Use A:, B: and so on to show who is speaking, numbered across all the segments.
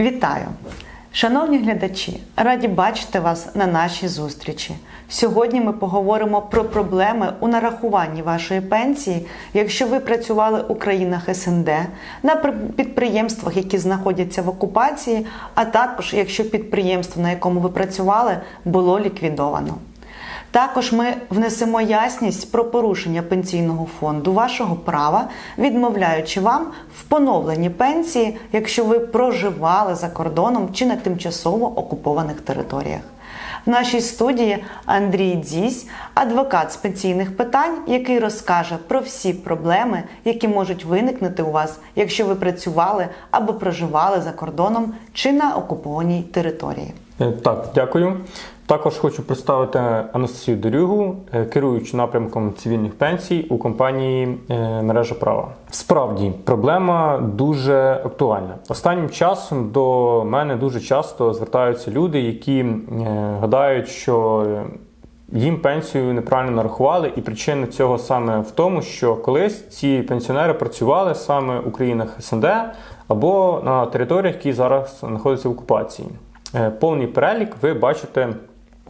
A: Вітаю! Шановні глядачі, раді бачити вас на нашій зустрічі. Сьогодні ми поговоримо про проблеми у нарахуванні вашої пенсії, якщо ви працювали у країнах СНД, на підприємствах, які знаходяться в окупації, а також якщо підприємство, на якому ви працювали, було ліквідовано. Також ми внесемо ясність про порушення пенсійного фонду вашого права, відмовляючи вам в поновленні пенсії, якщо ви проживали за кордоном чи на тимчасово окупованих територіях. В нашій студії Андрій Дзісь, адвокат з пенсійних питань, який розкаже про всі проблеми, які можуть виникнути у вас, якщо ви працювали або проживали за кордоном чи на окупованій території.
B: Е, Так, дякую. Також хочу представити Анастасію Дорюгу, е, керуючу напрямком цивільних пенсій у компанії е, Мережа права. Справді, проблема дуже актуальна. Останнім часом до мене дуже часто звертаються люди, які гадають, що їм пенсію неправильно нарахували, і причина цього саме в тому, що колись ці пенсіонери працювали саме у країнах СНД або на територіях, які зараз знаходяться в окупації. Е, Повний перелік ви бачите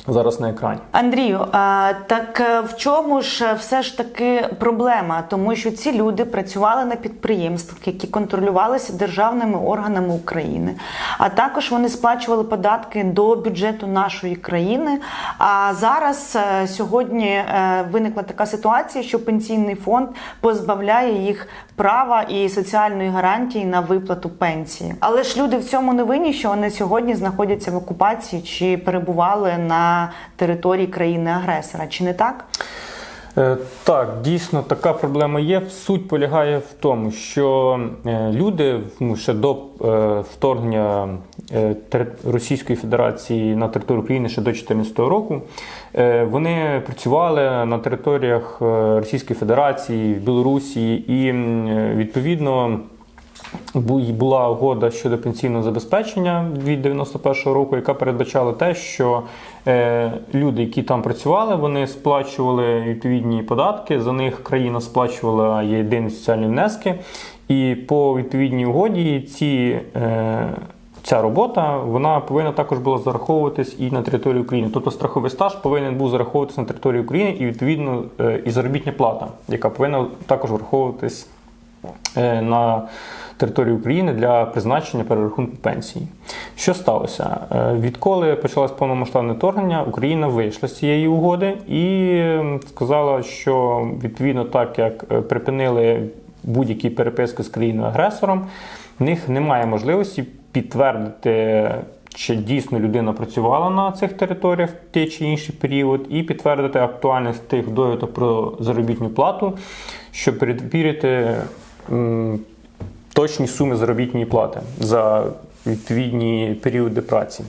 B: зараз на екрані.
A: Андрію, а, так е, в чому ж е, все ж таки проблема? Тому що ці люди працювали на підприємствах, які контролювалися державними органами України, а також вони сплачували податки до бюджету нашої країни. А зараз сьогодні виникла така ситуація, що пенсійний фонд позбавляє їх права і соціальної гарантії на виплату пенсії. Але ж люди в цьому не винні, що вони сьогодні знаходяться в окупації чи перебували на території країни-агресора. Чи не так?
B: Е, Так, дійсно така проблема є. Суть полягає в тому, що е, люди ну, ще до е, вторгнення Російської Федерації на територію України ще до 2014 року, вони працювали на територіях Російської Федерації, Білорусі і відповідно. Бу- Була угода щодо пенсійного забезпечення від 91-го року, яка передбачала те, що е, люди, які там працювали, вони сплачували відповідні податки. За них країна сплачувала єдині соціальні внески. І по відповідній угоді ці. Е, Ця робота вона повинна також була зараховуватись і на території України. Тобто страховий стаж повинен був зараховуватися на території України і відповідно е, і заробітня плата, яка повинна також враховуватись на території України для призначення перерахунку пенсії. Що сталося? Е, Відколи почалось повномасштабне вторгнення, Україна вийшла з цієї угоди і сказала, що відповідно так як е, припинили будь-які переписки з країною-агресором, в них немає можливості підтвердити. Чи дійсно людина працювала на цих територіях в той чи інший період, і підтвердити актуальність тих довідок про заробітну плату, щоб перевірити точні суми заробітної плати за відповідні періоди праці.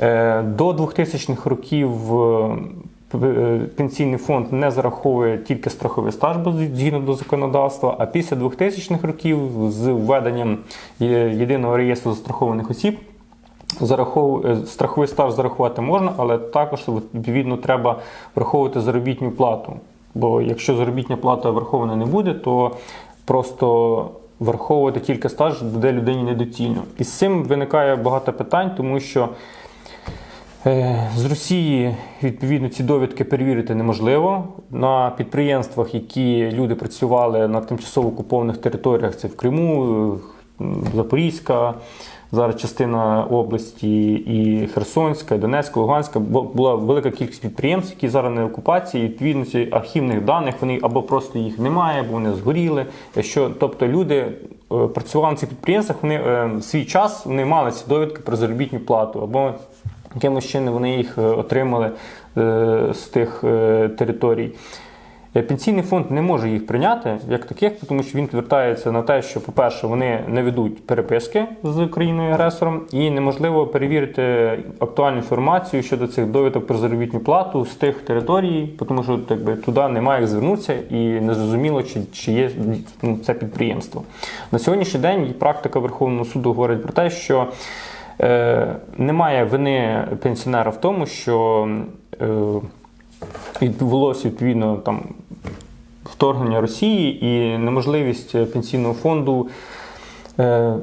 B: Е, До 2000-х років е, пенсійний фонд не зараховує тільки страховий стаж згідно до законодавства, а після 2000-х років з введенням єдиного реєстру застрахованих осіб зарахов... е, страховий стаж зарахувати можна, але також відповідно треба враховувати заробітну плату. Бо якщо заробітня плата врахована не буде, то просто враховувати тільки стаж буде людині недоцільно. І з цим виникає багато питань, тому що Е, З Росії відповідно ці довідки перевірити неможливо. На підприємствах, які люди працювали на тимчасово окупованих територіях, це в Криму, е, Запорізька, зараз частина області, і Херсонська, і Донецька, Луганська. бу- Була велика кількість підприємств, які зараз на окупації. Відповідно, ці архівних даних вони або просто їх немає, або вони згоріли. Що, тобто люди е, працювали на цих підприємствах, вони е, в свій час вони мали ці довідки про заробітну плату або якимось чином вони їх е, отримали з тих територій. Е, Пенсійний фонд не може їх прийняти як таких, тому що він звертається на те, що, по-перше, вони не ведуть переписки з країною-агресором, і неможливо перевірити актуальну інформацію щодо цих довідок про заробітну плату з тих територій, тому що якби, туди немає як звернутися і не зрозуміло, чи, чи є ну, це підприємство. На сьогоднішній день практика Верховного суду говорить про те, що Е, немає вини пенсіонера в тому, що е, відбулося відповідно там вторгнення Росії і неможливість пенсійного фонду е,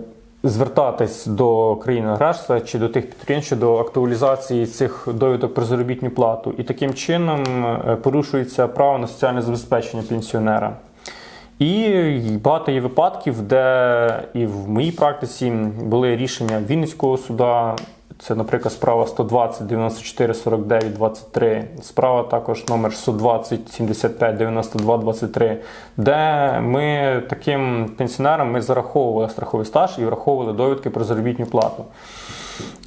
B: звертатись до країни агресора чи до тих підприємств щодо актуалізації цих довідок про заробітну плату. І таким чином е, порушується право на соціальне забезпечення пенсіонера. І багато є випадків, де і в моїй практиці були рішення Вінницького суда. Це, наприклад, справа 120 94 49 23, справа також номер 120 75 92 23, де ми таким пенсіонерам ми зараховували страховий стаж і враховували довідки про заробітну плату.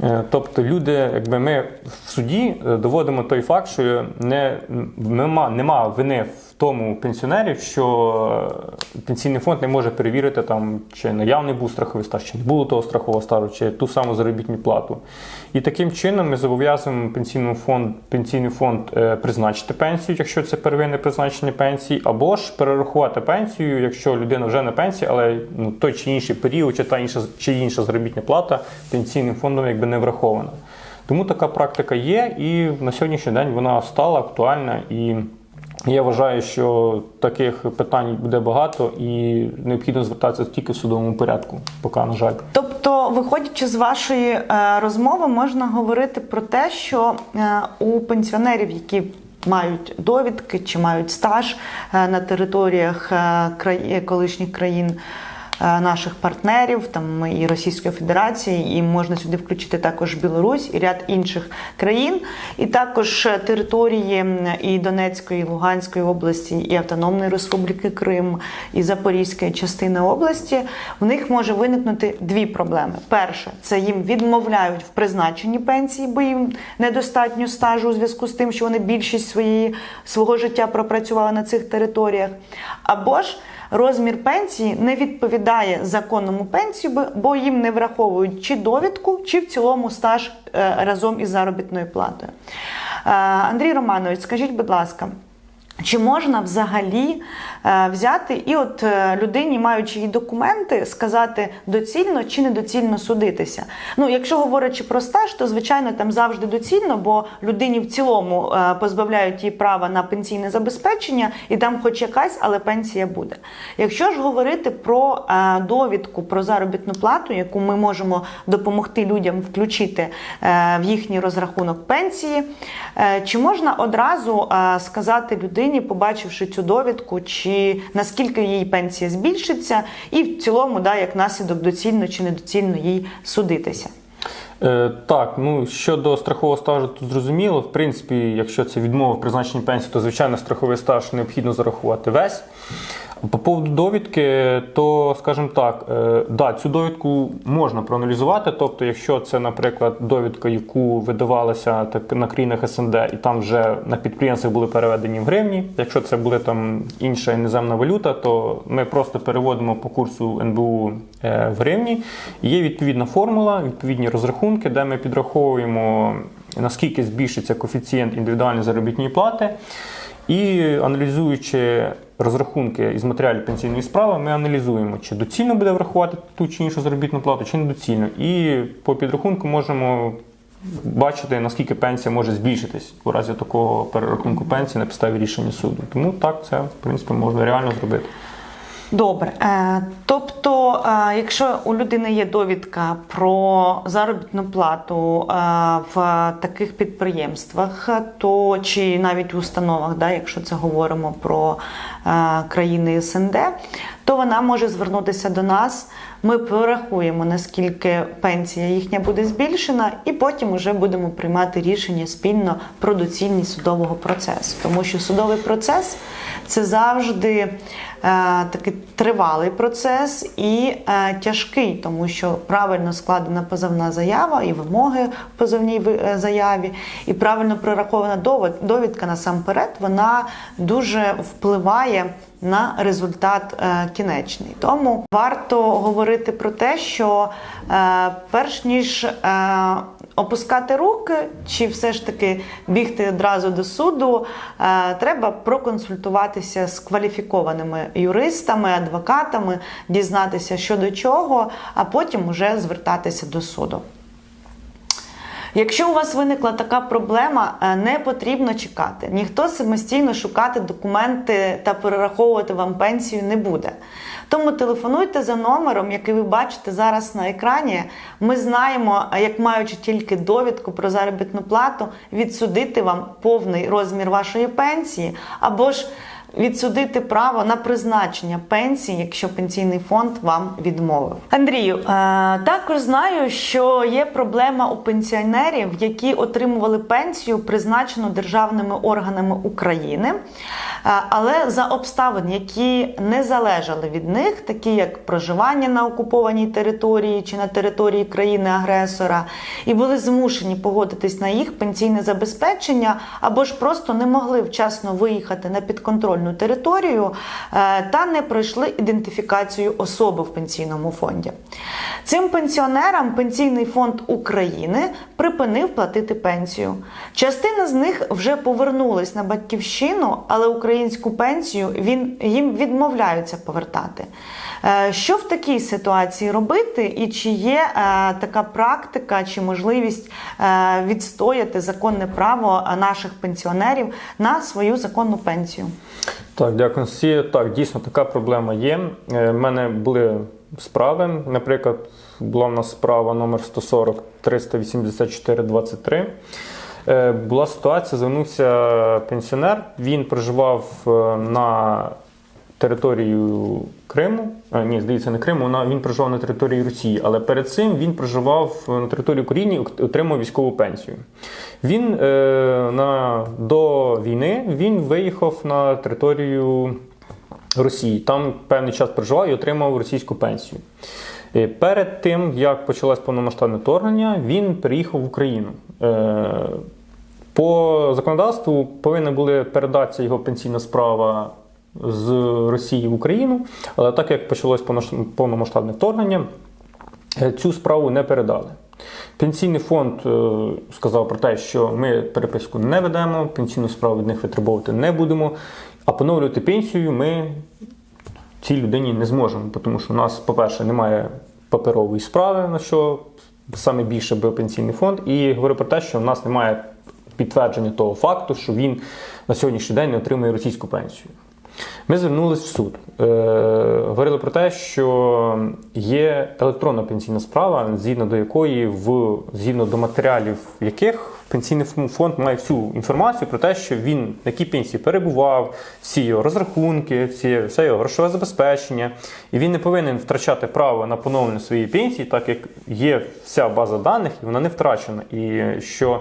B: Е, Тобто люди, якби ми в суді е, доводимо той факт, що не, нема, нема вини в тому пенсіонерів, що е, пенсійний фонд не може перевірити, там, чи наявний був страховий стаж, чи не було того страхового стажу, чи ту саму заробітну плату. І таким чином ми зобов'язуємо пенсійний фонд, пенсійний фонд призначити пенсію, якщо це первинне призначення пенсії, або ж перерахувати пенсію, якщо людина вже на пенсії, але ну, той чи інший період, чи та інша чи інша заробітна плата пенсійним фондом якби не врахована. Тому така практика є, і на сьогоднішній день вона стала актуальна і. Я вважаю, що таких питань буде багато і необхідно звертатися тільки в судовому порядку, поки, на жаль.
A: Тобто, виходячи з вашої е, розмови, можна говорити про те, що е, у пенсіонерів, які мають довідки чи мають стаж е, на територіях колишніх країн. Е, Наших партнерів, там і Російської Федерації, і можна сюди включити також Білорусь і ряд інших країн, і також е, території і Донецької, і Луганської області, і Автономної Республіки Крим, і Запорізької частини області. В них може виникнути дві проблеми: перше, це їм відмовляють в призначенні пенсії, бо їм недостатньо стажу у зв'язку з тим, що вони більшість своєї свого життя пропрацювали на цих територіях, або ж розмір пенсії не відповідає законному пенсію, бо- їм не враховують чи довідку, чи в цілому стаж е, разом із заробітною платою. Е, Андрій Романович, скажіть, будь ласка. Чи можна взагалі е, взяти і от е, людині, маючи її документи, сказати доцільно чи недоцільно судитися? Ну, якщо говорячи про стаж, то звичайно там завжди доцільно, бо людині в цілому е, позбавляють її права на пенсійне забезпечення, і там хоч якась, але пенсія буде. Якщо ж говорити про довідку про заробітну плату, яку ми можемо допомогти людям включити в їхній розрахунок пенсії, чи можна одразу сказати людині, побачивши цю довідку, чи наскільки її пенсія збільшиться, і в цілому, да, як наслідок доцільно чи недоцільно їй судитися?
B: Е, так, ну щодо страхового стажу, то зрозуміло. В принципі, якщо це відмова в призначенні пенсії, то звичайно страховий стаж необхідно зарахувати весь. По поводу довідки, то скажімо так, е, да, цю довідку можна проаналізувати. Тобто, якщо це, наприклад, довідка, яку видавалася так на країнах СНД, і там вже на підприємствах були переведені в гривні. Якщо це були там інша іноземна валюта, то ми просто переводимо по курсу НБУ е, в гривні. Є відповідна формула, відповідні розрахунки, де ми підраховуємо наскільки збільшиться коефіцієнт індивідуальної заробітної плати. І аналізуючи розрахунки із матеріалів пенсійної справи, ми аналізуємо, чи доцільно буде врахувати ту чи іншу заробітну плату, чи недоцільно. І по підрахунку можемо бачити, наскільки пенсія може збільшитись у разі такого перерахунку пенсії на підставі рішення суду. Тому так, це в принципі можна реально зробити.
A: Добре, Е, тобто, е, якщо у людини є довідка про заробітну плату е, в таких підприємствах, то чи навіть в установах, да, якщо це говоримо про країни СНД, то вона може звернутися до нас. Ми порахуємо, наскільки пенсія їхня буде збільшена, і потім вже будемо приймати рішення спільно про доцільність судового процесу, тому що судовий процес це завжди такий тривалий процес і е, тяжкий, тому що правильно складена позовна заява і вимоги в позовній е, заяві, і правильно прорахована довід- довідка насамперед, вона дуже впливає на результат е, кінечний. Тому варто говорити про те, що е, перш ніж е, опускати руки, чи все ж таки бігти одразу до суду, е, треба проконсультуватися з кваліфікованими юристами, адвокатами, дізнатися, що до чого, а потім уже звертатися до суду. Якщо у вас виникла така проблема, е, не потрібно чекати. Ніхто самостійно шукати документи та перераховувати вам пенсію не буде. Тому телефонуйте за номером, який ви бачите зараз на екрані. Ми знаємо, як маючи тільки довідку про заробітну плату, відсудити вам повний розмір вашої пенсії або ж відсудити право на призначення пенсії, якщо пенсійний фонд вам відмовив. Андрію, е, також знаю, що є проблема у пенсіонерів, які отримували пенсію, призначену державними органами України, але за обставин, які не залежали від них, такі як проживання на окупованій території чи на території країни-агресора, і були змушені погодитись на їх пенсійне забезпечення, або ж просто не могли вчасно виїхати на підконтрольну територію е, та не пройшли ідентифікацію особи в пенсійному фонді. Цим пенсіонерам Пенсійний фонд України припинив платити пенсію. Частина з них вже повернулась на батьківщину, але українську пенсію він, їм відмовляються повертати. Е, Що в такій ситуації робити, і чи є е, така практика чи можливість е, відстояти законне право наших пенсіонерів на свою законну пенсію?
B: Так, дякую, Анастасія. Так, дійсно така проблема є. У мене були справи. Наприклад, була в нас справа номер 140 384 23. Е, Була ситуація, звернувся пенсіонер. Він проживав е, на територію Криму. А, ні, здається, не Криму. Вона він проживав на території Росії, але перед цим він проживав на території України і отримав військову пенсію. Він е, на, до війни він виїхав на територію Росії. Там певний час проживав і отримав російську пенсію. Е, Перед тим, як почалось повномасштабне вторгнення, він приїхав в Україну. По законодавству повинні були передатися його пенсійна справа з Росії в Україну, але так як почалось повномасштабне вторгнення, е, цю справу не передали. Пенсійний фонд е, сказав про те, що ми переписку не ведемо, пенсійну справу від них витребовувати не будемо, а поновлювати пенсію ми цій людині не зможемо, тому що у нас, по-перше, немає паперової справи, на що саме більше бив пенсійний фонд, і говорю про те, що в нас немає підтвердження того факту, що він на сьогоднішній день не отримує російську пенсію. Ми звернулись в суд. Е, говорили про те, що є електронна пенсійна справа, згідно до якої, в, згідно до матеріалів яких пенсійний фонд має всю інформацію про те, що він на якій пенсії перебував, всі його розрахунки, всі, все його грошове забезпечення, і він не повинен втрачати право на поновлення своєї пенсії, так як є вся база даних, і вона не втрачена. І що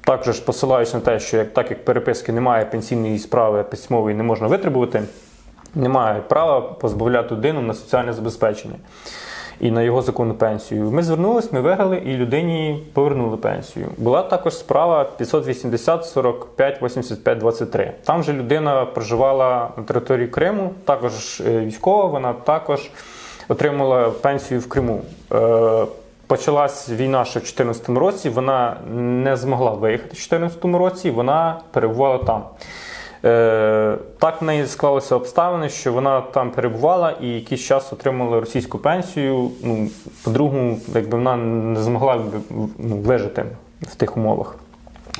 B: також посилаючись на те, що як так як переписки немає пенсійної справи письмової не можна витребувати, немає права позбавляти людину на соціальне забезпечення і на його законну пенсію. Ми звернулись, ми виграли і людині повернули пенсію. Була також справа 580 45 85 23. Там же людина проживала на території Криму, також е, військова, вона також отримала пенсію в Криму. Почалась війна ще в 2014 році. Вона не змогла виїхати в 2014 році, вона перебувала там. Е, так в неї склалися обставини, що вона там перебувала і якийсь час отримала російську пенсію. Ну, по-другому, якби вона не змогла ну, вижити в тих умовах.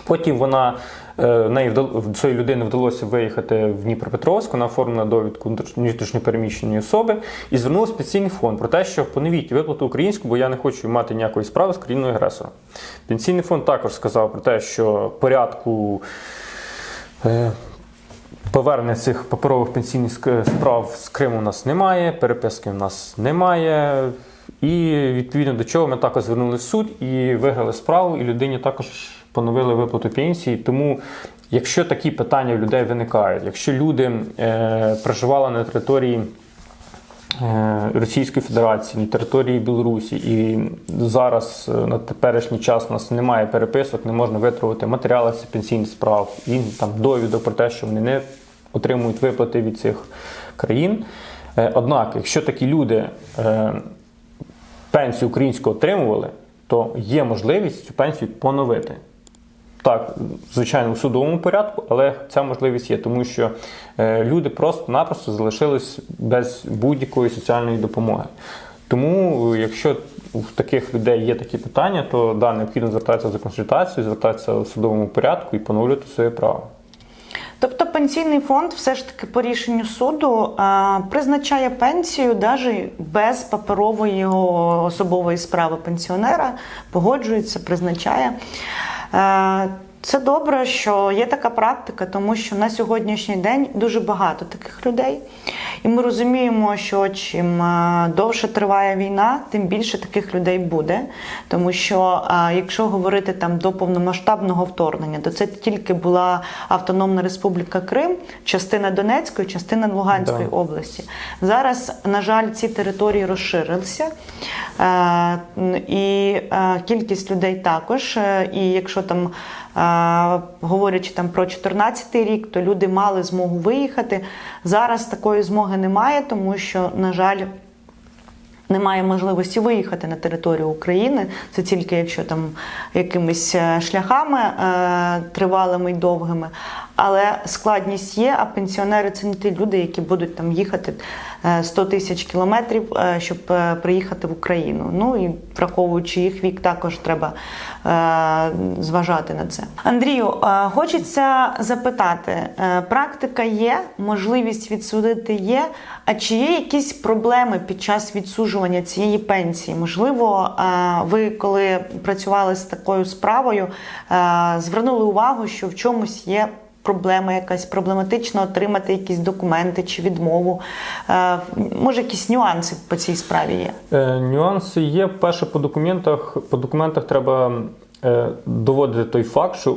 B: Потім вона е, неї цієї людини вдалося виїхати в Дніпропетровськ, вона оформила довідку внутрішньопереміщеної особи і звернулася в пенсійний фонд про те, що поновіть виплату українську, бо я не хочу мати ніякої справи з країною агресором. Пенсійний фонд також сказав про те, що порядку. Е, Повернення цих паперових пенсійних справ з Криму у нас немає, переписки у нас немає. І відповідно до чого ми також звернули в суд і виграли справу, і людині також поновили виплату пенсії. Тому, якщо такі питання в людей виникають, якщо люди е, проживали на території е, Російської Федерації, на території Білорусі, і зараз е, на теперішній час у нас немає переписок, не можна витребувати матеріали з пенсійних справ і там довідок про те, що вони не отримують виплати від цих країн. Е, Однак, якщо такі люди е, пенсію українську отримували, то є можливість цю пенсію поновити. Так, звичайно, у судовому порядку, але ця можливість є, тому що е, люди просто-напросто залишились без будь-якої соціальної допомоги. Тому, якщо у таких людей є такі питання, то да, необхідно звертатися за консультацією, звертатися у судовому порядку і поновлювати своє право.
A: Тобто пенсійний фонд все ж таки по рішенню суду е, призначає пенсію навіть без паперової особової справи пенсіонера, погоджується, призначає. Е, це добре, що є така практика, тому що на сьогоднішній день дуже багато таких людей. І ми розуміємо, що чим е, довше триває війна, тим більше таких людей буде. Тому що е, якщо говорити там до повномасштабного вторгнення, то це тільки була Автономна Республіка Крим, частина Донецької, частина Луганської
B: Да.
A: області. Зараз, на жаль, ці території розширилися, е, і кількість людей також. І якщо там говорячи там про 14 рік, то люди мали змогу виїхати. Зараз такої змоги немає, тому що, на жаль, немає можливості виїхати на територію України. Це тільки якщо там якимись е, шляхами е, тривалими й довгими. Але складність є, а пенсіонери це не ті люди, які будуть там їхати е, 100 тисяч кілометрів, е, щоб е, приїхати в Україну. Ну і враховуючи їх вік, також треба е, зважати на це. Андрію, е, хочеться запитати: е, практика є, можливість відсудити є. А чи є якісь проблеми під час відсуджування цієї пенсії? Можливо, е, ви коли працювали з такою справою, е, звернули увагу, що в чомусь є. Проблема якась проблематично отримати якісь документи чи відмову. Е, Може, якісь нюанси по цій справі є?
B: Е, нюанси є. Перше, по документах, по документах треба е, доводити той факт, що,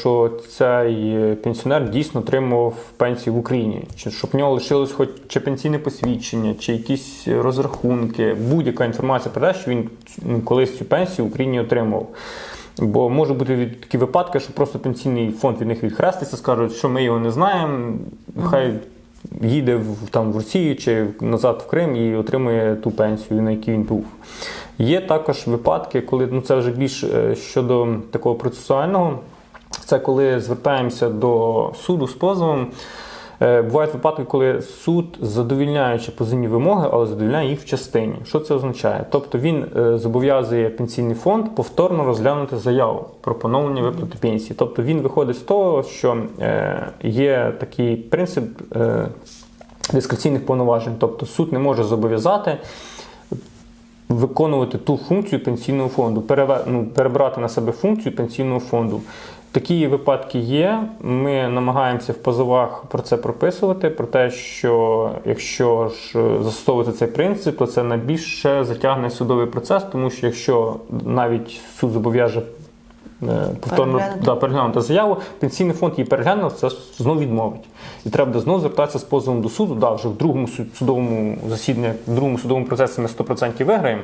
B: що цей пенсіонер дійсно отримував пенсію в Україні. Чи щоб в нього лишилось хоч чи пенсійне посвідчення, чи якісь розрахунки, будь-яка інформація про те, що він ну, колись цю пенсію в Україні отримував. Бо може бути такі випадки, що просто пенсійний фонд від них відхреститься, скажуть, що ми його не знаємо. Хай їде в, там, в Росію чи назад в Крим і отримує ту пенсію, на якій він був. Є також випадки, коли ну це вже більш е, щодо такого процесуального. Це коли звертаємося до суду з позовом. Е, Бувають випадки, коли суд задовільняючи позивні вимоги, але задовільняє їх в частині. Що це означає? Тобто він е, зобов'язує пенсійний фонд повторно розглянути заяву про поновлення виплати пенсії. Тобто він виходить з того, що е, є такий принцип дискреційних повноважень. Тобто суд не може зобов'язати виконувати ту функцію пенсійного фонду, ну, перебрати на себе функцію пенсійного фонду. Такі випадки є. Ми намагаємося в позовах про це прописувати, про те, що якщо ж застосовувати цей принцип, то це найбільше затягне судовий процес, тому що якщо навіть суд зобов'яже е, повторно да, переглянути заяву, пенсійний фонд її переглянув, це знову відмовить. І треба буде знову звертатися з позовом до суду. Да, вже в другому судовому засіданні, в другому судовому процесі ми 100% виграємо.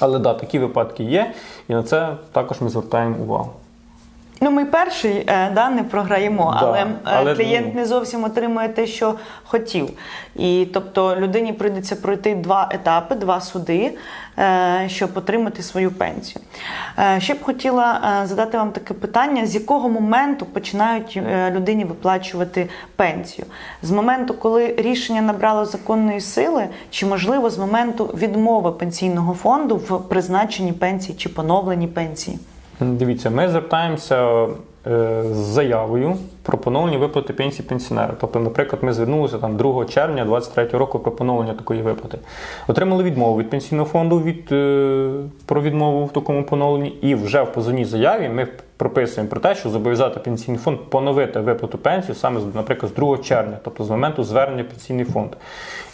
B: Але да, такі випадки є, і на це також ми звертаємо увагу.
A: Ну, ми перший е, да, не програємо,
B: Да,
A: але, е,
B: але,
A: клієнт
B: ну-
A: не зовсім отримує те, що хотів. І тобто людині прийдеться пройти два етапи, два суди, е, щоб отримати свою пенсію. Ще б хотіла задати вам таке питання: з якого моменту починають людині виплачувати пенсію? З моменту, коли рішення набрало законної сили, чи можливо з моменту відмови пенсійного фонду в призначенні пенсії чи поновленні пенсії?
B: Дивіться, ми звертаємося е, з заявою про поновлення виплати пенсії пенсіонера. Тобто, наприклад, ми звернулися там 2 червня 2023 року про поновлення такої виплати. Отримали відмову від пенсійного фонду від, е, про відмову в такому поновленні, і вже в позовній заяві ми прописуємо про те, що зобов'язати пенсійний фонд поновити виплату пенсію саме, наприклад, з 2 червня, тобто з моменту звернення пенсійний фонд.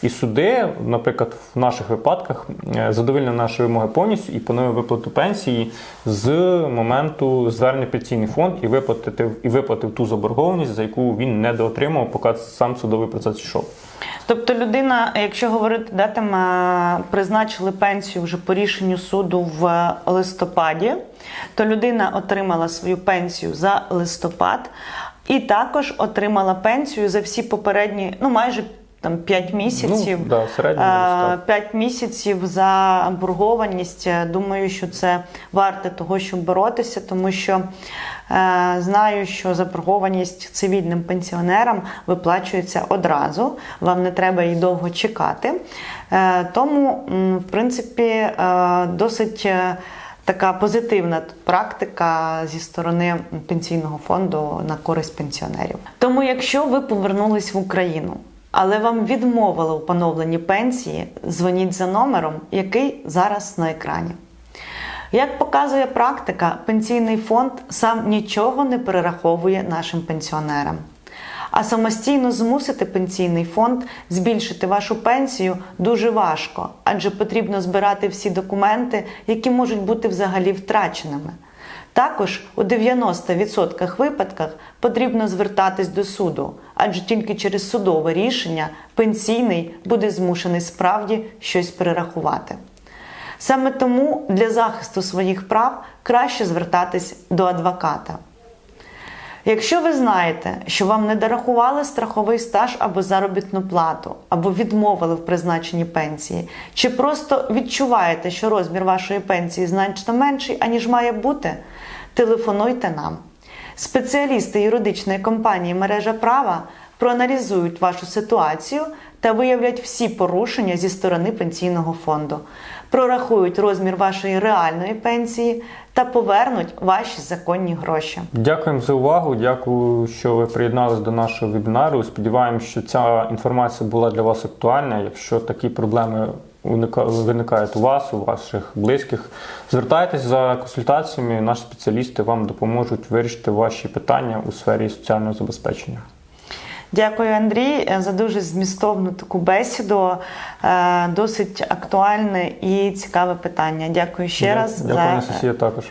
B: І суди, наприклад, в наших випадках е, задовольнили наші вимоги повністю і поновили виплату пенсії з моменту звернення пенсійний фонд і виплатити і виплатив ту заборгованість, за яку він не доотримав, поки сам судовий процес йшов.
A: Тобто людина, якщо говорити, да, е, призначили пенсію вже по рішенню суду в листопаді, то людина отримала свою пенсію за листопад і також отримала пенсію за всі попередні, ну майже там 5 місяців.
B: Ну, да, в середньому
A: 5 місяців за боргованість. Е, Думаю, що це варте того, щоб боротися, тому що е, знаю, що заборгованість цивільним пенсіонерам виплачується одразу. Вам не треба її довго чекати. Е, тому, в принципі, е, досить. е, така позитивна практика зі сторони пенсійного фонду на користь пенсіонерів. Тому, якщо ви повернулись в Україну, але вам відмовили у поновленні пенсії, дзвоніть за номером, який зараз на екрані. Як показує практика, пенсійний фонд сам нічого не перераховує нашим пенсіонерам. А самостійно змусити пенсійний фонд збільшити вашу пенсію дуже важко, адже потрібно збирати всі документи, які можуть бути взагалі втраченими. Також у 90% випадках потрібно звертатись до суду, адже тільки через судове рішення пенсійний буде змушений справді щось перерахувати. Саме тому для захисту своїх прав краще звертатись до адвоката. Якщо ви знаєте, що вам не дорахували страховий стаж або заробітну плату, або відмовили в призначенні пенсії, чи просто відчуваєте, що розмір вашої пенсії значно менший, аніж має бути, телефонуйте нам. Спеціалісти юридичної компанії Мережа права проаналізують вашу ситуацію та виявлять всі порушення зі сторони пенсійного фонду, прорахують розмір вашої реальної пенсії та повернуть ваші законні гроші.
B: Дякуємо за увагу. Дякую, що ви приєдналися до нашого вебінару. Сподіваємось, що ця інформація була для вас актуальна. Якщо такі проблеми виникають у вас, у ваших близьких, звертайтесь за консультаціями. Наші спеціалісти вам допоможуть вирішити ваші питання у сфері соціального забезпечення.
A: Дякую, Андрій, за дуже змістовну таку бесіду. Е, Досить актуальне і цікаве питання. Дякую ще раз
B: Дякую,
A: за
B: Анастасія, також.